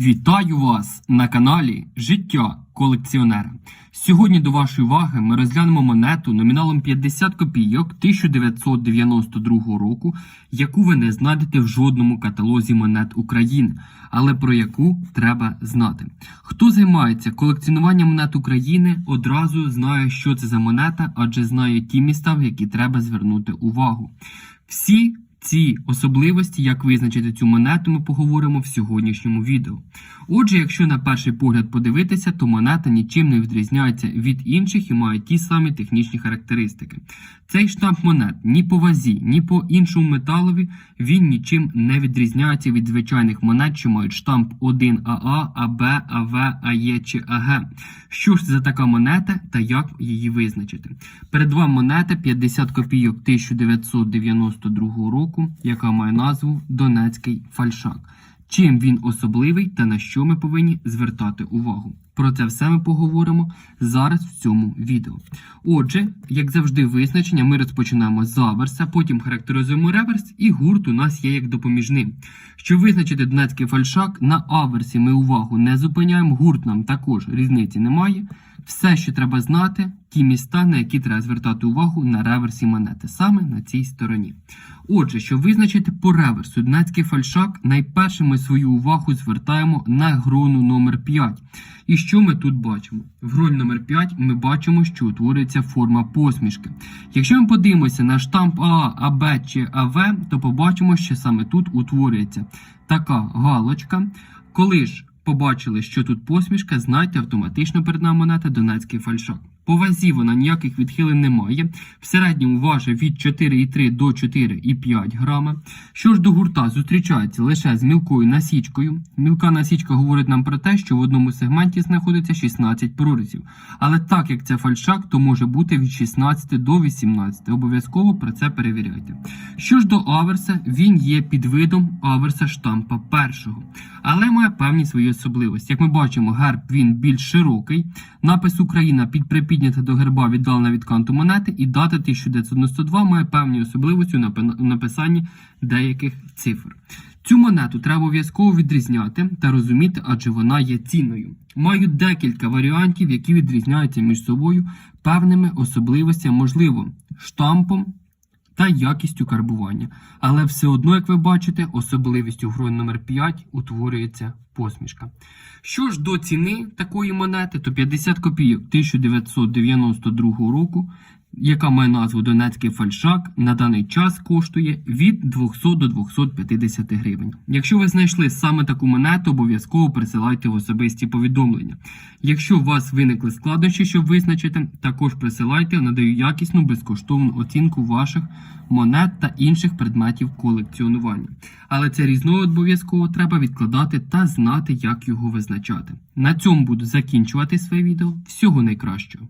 Вітаю вас на каналі Життя колекціонера. Сьогодні до вашої уваги ми розглянемо монету номіналом 50 копійок 1992 року, яку ви не знайдете в жодному каталозі монет України, але про яку треба знати. Хто займається колекціонуванням монет України, одразу знає, що це за монета, адже знає ті міста, в які треба звернути увагу. Всі ці особливості, як визначити цю монету, ми поговоримо в сьогоднішньому відео. Отже, якщо на перший погляд подивитися, то монета нічим не відрізняється від інших і має ті самі технічні характеристики. Цей штамп монет ні по вазі, ні по іншому металові він нічим не відрізняється від звичайних монет, що мають штамп 1АА, АБ, АВ, АЕ чи АГ. Що ж це за така монета та як її визначити? Перед вами монета 50 копійок 1992 року, яка має назву Донецький фальшак. Чим він особливий та на що ми повинні звертати увагу? Про це все ми поговоримо зараз в цьому відео. Отже, як завжди, визначення ми розпочинаємо з аверса, потім характеризуємо реверс, і гурт у нас є як допоміжний. Щоб визначити донецький фальшак, на аверсі ми увагу не зупиняємо, гурт нам також різниці немає. Все, що треба знати, ті міста, на які треба звертати увагу на реверсі монети, саме на цій стороні. Отже, щоб визначити по реверсу донецький фальшак, найперше ми свою увагу звертаємо на грону номер 5. І що ми тут бачимо? В гроні номер 5 ми бачимо, що утворюється форма посмішки. Якщо ми подивимося на штамп А, АБ чи АВ, то побачимо, що саме тут утворюється така галочка. Коли ж побачили, що тут посмішка, знайте автоматично перед нами монета Донецький фальшак. По вазі вона ніяких відхилень не має. В середньому важить від 4,3 до 4,5 грама. Що ж до гурта зустрічається лише з мілкою насічкою. Мілка насічка говорить нам про те, що в одному сегменті знаходиться 16 прорізів. Але так як це фальшак, то може бути від 16 до 18. Обов'язково про це перевіряйте. Що ж до аверса, він є під видом аверса штампа першого, але має певні свої особливості. Як ми бачимо, герб він більш широкий. Напис Україна під припіднята до герба віддалена від канту монети, і дата 1992 має певні особливості у написанні деяких цифр. Цю монету треба обов'язково відрізняти та розуміти, адже вона є цінною. Маю декілька варіантів, які відрізняються між собою певними особливостями, можливо, штампом та якістю карбування. Але все одно, як ви бачите, особливістю грою номер 5 утворюється посмішка. Що ж до ціни такої монети, то 50 копійок 1992 року, яка має назву Донецький фальшак, на даний час коштує від 200 до 250 гривень. Якщо ви знайшли саме таку монету, обов'язково присилайте в особисті повідомлення. Якщо у вас виникли складнощі, щоб визначити, також присилайте, надаю якісну безкоштовну оцінку ваших монет та інших предметів колекціонування. Але це різновид обов'язково треба відкладати та знати, як його визначати. На цьому буду закінчувати своє відео. Всього найкращого.